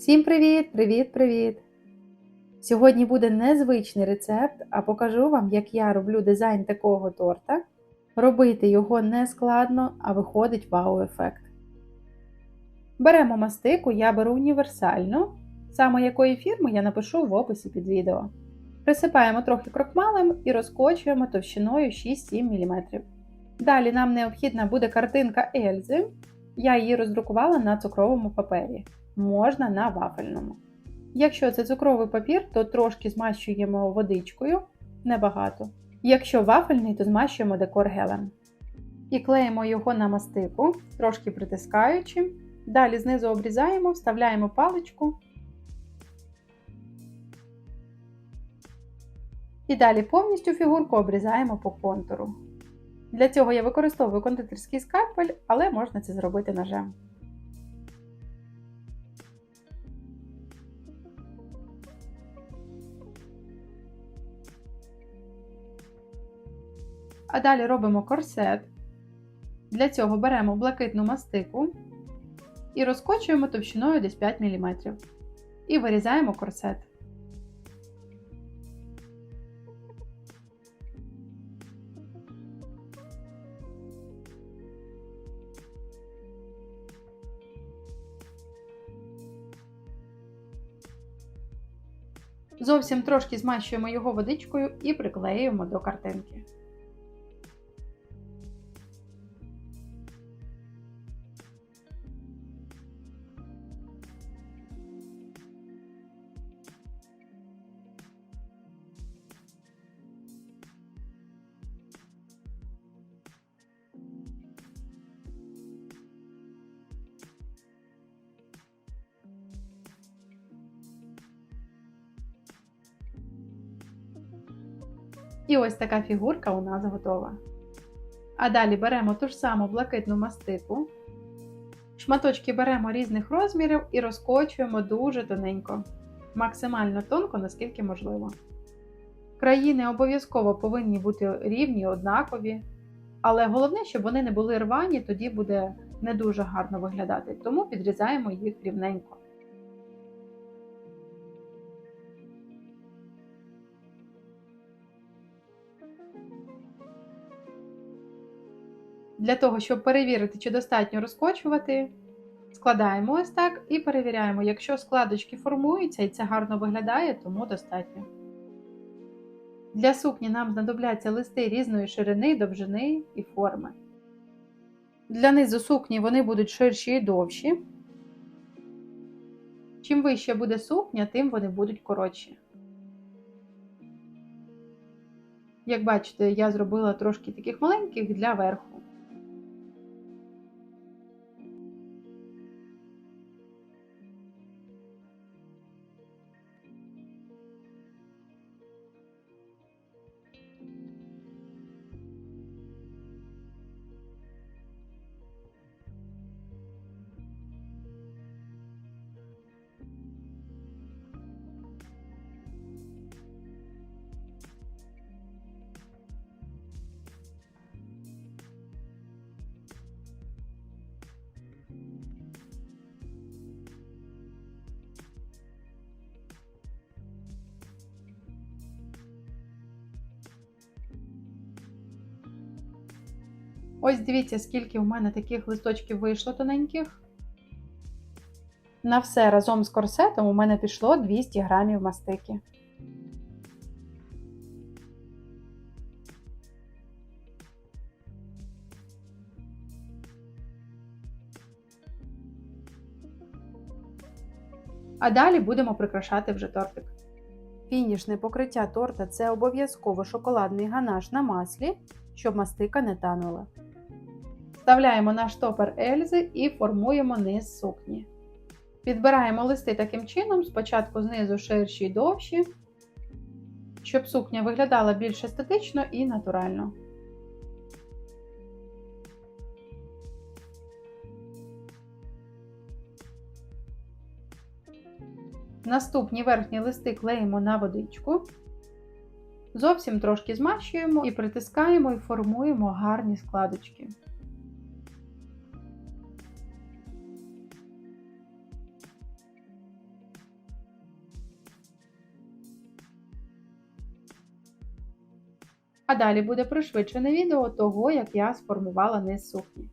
Всім привіт, привіт, привіт! Сьогодні буде незвичний рецепт, а покажу вам, як я роблю дизайн такого торта. Робити його не складно, а виходить вау-ефект. Беремо мастику, я беру універсальну, саме якої фірми я напишу в описі під відео. Присипаємо трохи крокмалем і розкочуємо товщиною 6-7 мм. Далі нам необхідна буде картинка Ельзи. Я її роздрукувала на цукровому папері можна на вафельному. Якщо це цукровий папір, то трошки змащуємо водичкою, небагато. Якщо вафельний, то змащуємо декор гелем. І клеїмо його на мастику, трошки притискаючи. Далі знизу обрізаємо, вставляємо паличку. І далі повністю фігурку обрізаємо по контуру. Для цього я використовую кондитерський скальпель, але можна це зробити ножем. А далі робимо корсет. Для цього беремо блакитну мастику і розкочуємо товщиною десь 5 мм. І вирізаємо корсет. Зовсім трошки змащуємо його водичкою і приклеюємо до картинки. І ось така фігурка у нас готова. А далі беремо ту ж саму блакитну мастику, шматочки беремо різних розмірів і розкочуємо дуже тоненько, максимально тонко, наскільки можливо. Країни обов'язково повинні бути рівні, однакові, але головне, щоб вони не були рвані, тоді буде не дуже гарно виглядати, тому підрізаємо їх рівненько. Для того, щоб перевірити, чи достатньо розкочувати, складаємо ось так і перевіряємо, якщо складочки формуються і це гарно виглядає, тому достатньо. Для сукні нам знадобляться листи різної ширини, довжини і форми. Для низу сукні вони будуть ширші і довші. Чим вище буде сукня, тим вони будуть коротші. Як бачите, я зробила трошки таких маленьких для верху. Ось дивіться, скільки в мене таких листочків вийшло тоненьких. На все разом з корсетом у мене пішло 200 грамів мастики. А далі будемо прикрашати вже тортик. Фінішне покриття торта це обов'язково шоколадний ганаш на маслі, щоб мастика не танула. Вставляємо наш топер Ельзи і формуємо низ сукні. Підбираємо листи таким чином, спочатку знизу ширші і довші, щоб сукня виглядала більш естетично і натурально. Наступні верхні листи клеїмо на водичку. Зовсім трошки змащуємо і притискаємо і формуємо гарні складочки. А далі буде пришвидшене відео того, як я сформувала низ сукні.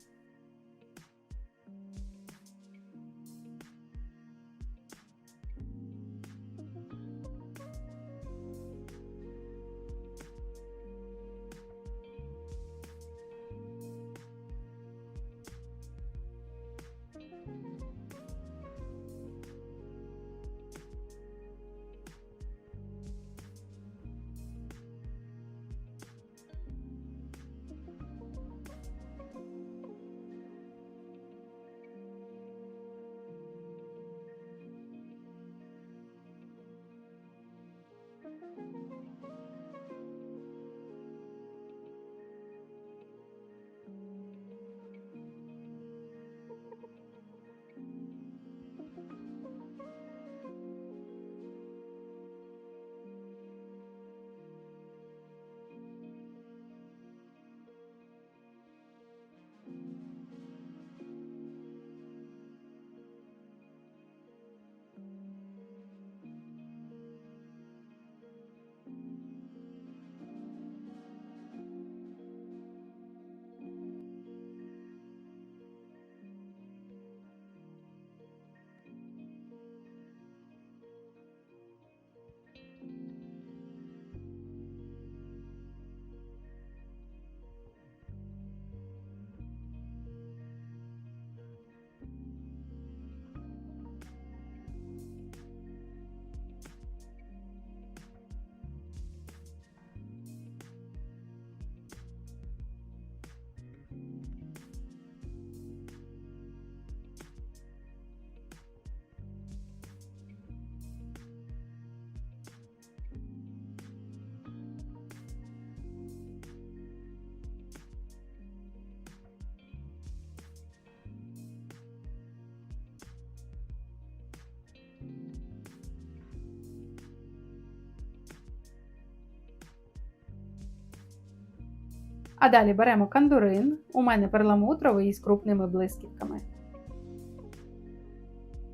А далі беремо кандурин, у мене перламутровий із крупними блискітками.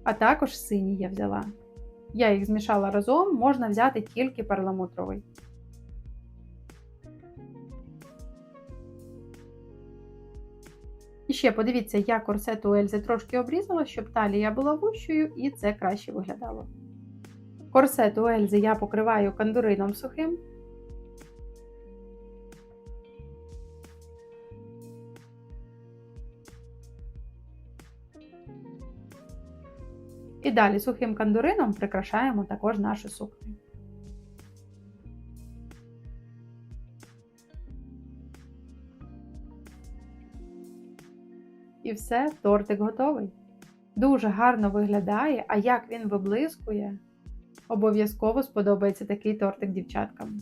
А також синій я взяла. Я їх змішала разом, можна взяти тільки перламутровий. І ще подивіться, я корсет у Ельзи трошки обрізала, щоб талія була вущою і це краще виглядало. Корсет у Ельзи я покриваю кандурином сухим. І далі сухим кандурином прикрашаємо також нашу сукню. І все, тортик готовий. Дуже гарно виглядає, а як він виблискує, обов'язково сподобається такий тортик дівчаткам.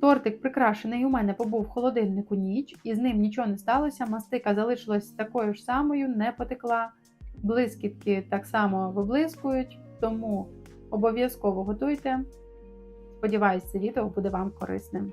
Тортик прикрашений у мене побув в холодильнику ніч, і з ним нічого не сталося. Мастика залишилась такою ж самою, не потекла. Блискітки так само виблискують, тому обов'язково готуйте. Сподіваюсь, це відео буде вам корисним.